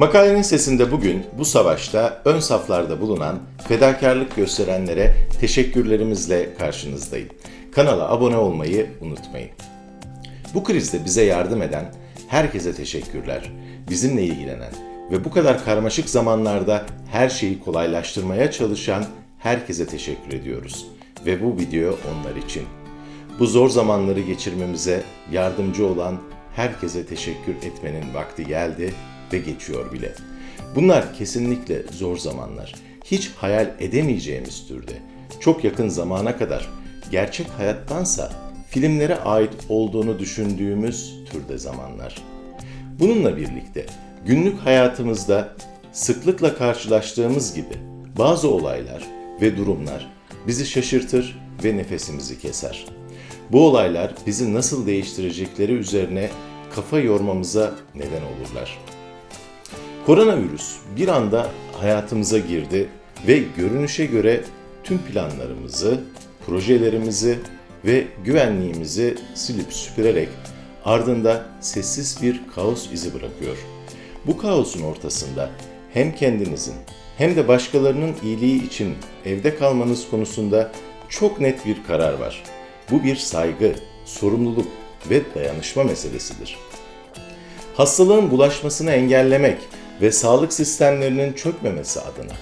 Makalenin sesinde bugün bu savaşta ön saflarda bulunan fedakarlık gösterenlere teşekkürlerimizle karşınızdayım. Kanala abone olmayı unutmayın. Bu krizde bize yardım eden herkese teşekkürler. Bizimle ilgilenen ve bu kadar karmaşık zamanlarda her şeyi kolaylaştırmaya çalışan herkese teşekkür ediyoruz. Ve bu video onlar için. Bu zor zamanları geçirmemize yardımcı olan herkese teşekkür etmenin vakti geldi ve geçiyor bile. Bunlar kesinlikle zor zamanlar. Hiç hayal edemeyeceğimiz türde. Çok yakın zamana kadar gerçek hayattansa filmlere ait olduğunu düşündüğümüz türde zamanlar. Bununla birlikte günlük hayatımızda sıklıkla karşılaştığımız gibi bazı olaylar ve durumlar bizi şaşırtır ve nefesimizi keser. Bu olaylar bizi nasıl değiştirecekleri üzerine kafa yormamıza neden olurlar. Koronavirüs bir anda hayatımıza girdi ve görünüşe göre tüm planlarımızı, projelerimizi ve güvenliğimizi silip süpürerek ardında sessiz bir kaos izi bırakıyor. Bu kaosun ortasında hem kendinizin hem de başkalarının iyiliği için evde kalmanız konusunda çok net bir karar var. Bu bir saygı, sorumluluk ve dayanışma meselesidir. Hastalığın bulaşmasını engellemek ve sağlık sistemlerinin çökmemesi adına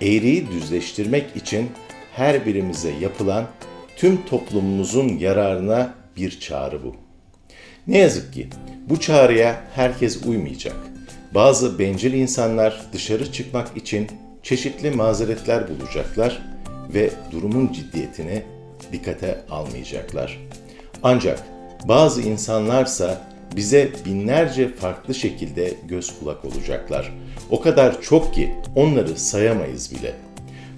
eğriyi düzleştirmek için her birimize yapılan tüm toplumumuzun yararına bir çağrı bu. Ne yazık ki bu çağrıya herkes uymayacak. Bazı bencil insanlar dışarı çıkmak için çeşitli mazeretler bulacaklar ve durumun ciddiyetini dikkate almayacaklar. Ancak bazı insanlarsa bize binlerce farklı şekilde göz kulak olacaklar. O kadar çok ki onları sayamayız bile.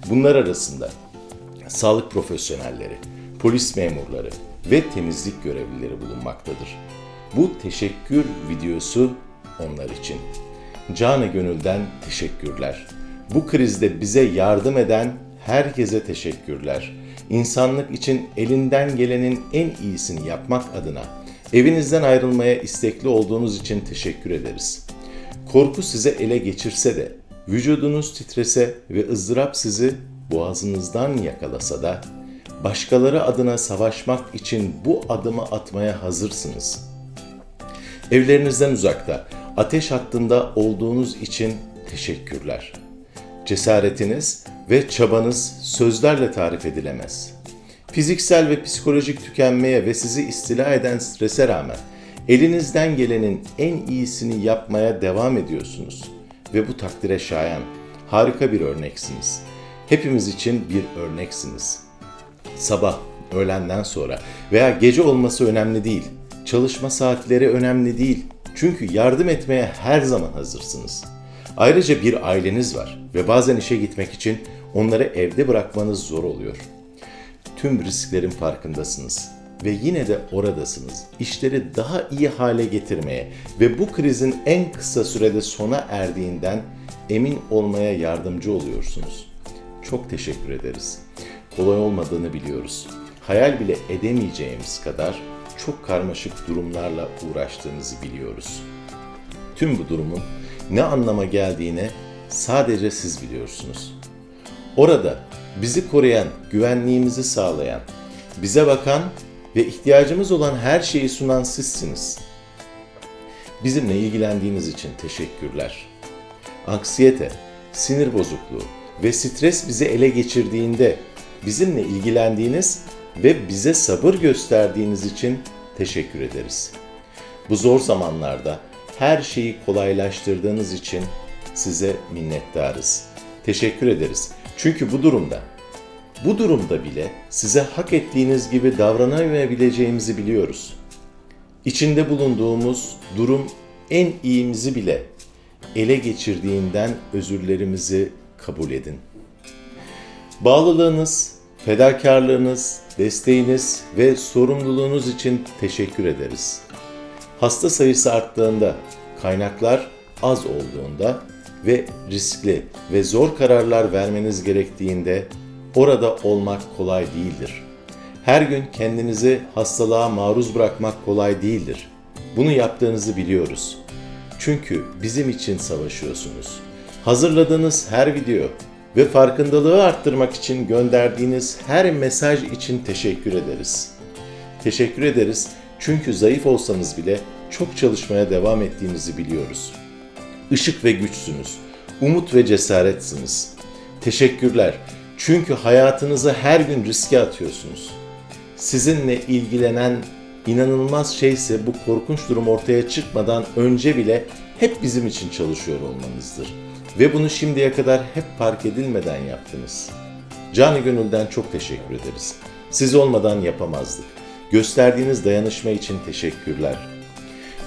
Bunlar arasında sağlık profesyonelleri, polis memurları ve temizlik görevlileri bulunmaktadır. Bu teşekkür videosu onlar için. Canı gönülden teşekkürler. Bu krizde bize yardım eden herkese teşekkürler. İnsanlık için elinden gelenin en iyisini yapmak adına evinizden ayrılmaya istekli olduğunuz için teşekkür ederiz. Korku size ele geçirse de, vücudunuz titrese ve ızdırap sizi boğazınızdan yakalasa da, başkaları adına savaşmak için bu adımı atmaya hazırsınız. Evlerinizden uzakta, ateş hattında olduğunuz için teşekkürler. Cesaretiniz ve çabanız sözlerle tarif edilemez. Fiziksel ve psikolojik tükenmeye ve sizi istila eden strese rağmen elinizden gelenin en iyisini yapmaya devam ediyorsunuz ve bu takdire şayan harika bir örneksiniz. Hepimiz için bir örneksiniz. Sabah, öğlenden sonra veya gece olması önemli değil. Çalışma saatleri önemli değil. Çünkü yardım etmeye her zaman hazırsınız. Ayrıca bir aileniz var ve bazen işe gitmek için onları evde bırakmanız zor oluyor. Tüm risklerin farkındasınız ve yine de oradasınız. İşleri daha iyi hale getirmeye ve bu krizin en kısa sürede sona erdiğinden emin olmaya yardımcı oluyorsunuz. Çok teşekkür ederiz. Kolay olmadığını biliyoruz. Hayal bile edemeyeceğimiz kadar çok karmaşık durumlarla uğraştığınızı biliyoruz. Tüm bu durumun ne anlama geldiğini sadece siz biliyorsunuz. Orada bizi koruyan, güvenliğimizi sağlayan, bize bakan ve ihtiyacımız olan her şeyi sunan sizsiniz. Bizimle ilgilendiğiniz için teşekkürler. Anksiyete, sinir bozukluğu ve stres bizi ele geçirdiğinde bizimle ilgilendiğiniz ve bize sabır gösterdiğiniz için teşekkür ederiz. Bu zor zamanlarda her şeyi kolaylaştırdığınız için size minnettarız. Teşekkür ederiz. Çünkü bu durumda, bu durumda bile size hak ettiğiniz gibi davranamayabileceğimizi biliyoruz. İçinde bulunduğumuz durum en iyimizi bile ele geçirdiğinden özürlerimizi kabul edin. Bağlılığınız, fedakarlığınız, desteğiniz ve sorumluluğunuz için teşekkür ederiz. Hasta sayısı arttığında, kaynaklar az olduğunda ve riskli ve zor kararlar vermeniz gerektiğinde orada olmak kolay değildir. Her gün kendinizi hastalığa maruz bırakmak kolay değildir. Bunu yaptığınızı biliyoruz. Çünkü bizim için savaşıyorsunuz. Hazırladığınız her video ve farkındalığı arttırmak için gönderdiğiniz her mesaj için teşekkür ederiz. Teşekkür ederiz çünkü zayıf olsanız bile çok çalışmaya devam ettiğinizi biliyoruz. Işık ve güçsünüz. Umut ve cesaretsiniz. Teşekkürler. Çünkü hayatınızı her gün riske atıyorsunuz. Sizinle ilgilenen inanılmaz şeyse bu korkunç durum ortaya çıkmadan önce bile hep bizim için çalışıyor olmanızdır. Ve bunu şimdiye kadar hep fark edilmeden yaptınız. Canı gönülden çok teşekkür ederiz. Siz olmadan yapamazdık. Gösterdiğiniz dayanışma için teşekkürler.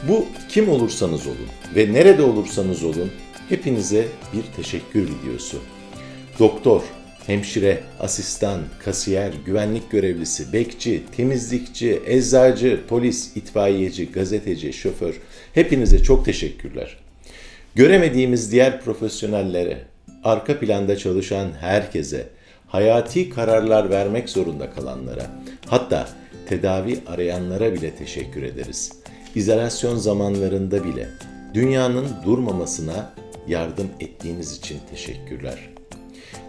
Bu kim olursanız olun ve nerede olursanız olun hepinize bir teşekkür videosu. Doktor, hemşire, asistan, kasiyer, güvenlik görevlisi, bekçi, temizlikçi, eczacı, polis, itfaiyeci, gazeteci, şoför hepinize çok teşekkürler. Göremediğimiz diğer profesyonellere, arka planda çalışan herkese, hayati kararlar vermek zorunda kalanlara, hatta tedavi arayanlara bile teşekkür ederiz. İzolasyon zamanlarında bile dünyanın durmamasına yardım ettiğiniz için teşekkürler.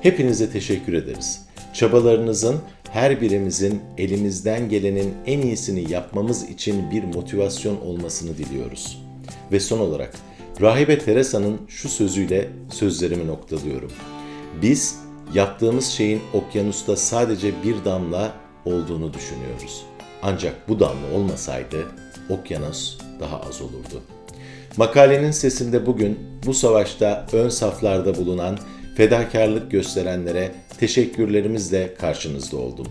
Hepinize teşekkür ederiz. Çabalarınızın her birimizin elimizden gelenin en iyisini yapmamız için bir motivasyon olmasını diliyoruz. Ve son olarak Rahibe Teresa'nın şu sözüyle sözlerimi noktalıyorum. Biz yaptığımız şeyin okyanusta sadece bir damla olduğunu düşünüyoruz. Ancak bu damla olmasaydı okyanus daha az olurdu. Makalenin sesinde bugün bu savaşta ön saflarda bulunan fedakarlık gösterenlere teşekkürlerimizle karşınızda oldum.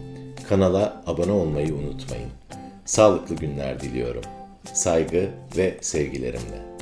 Kanala abone olmayı unutmayın. Sağlıklı günler diliyorum. Saygı ve sevgilerimle.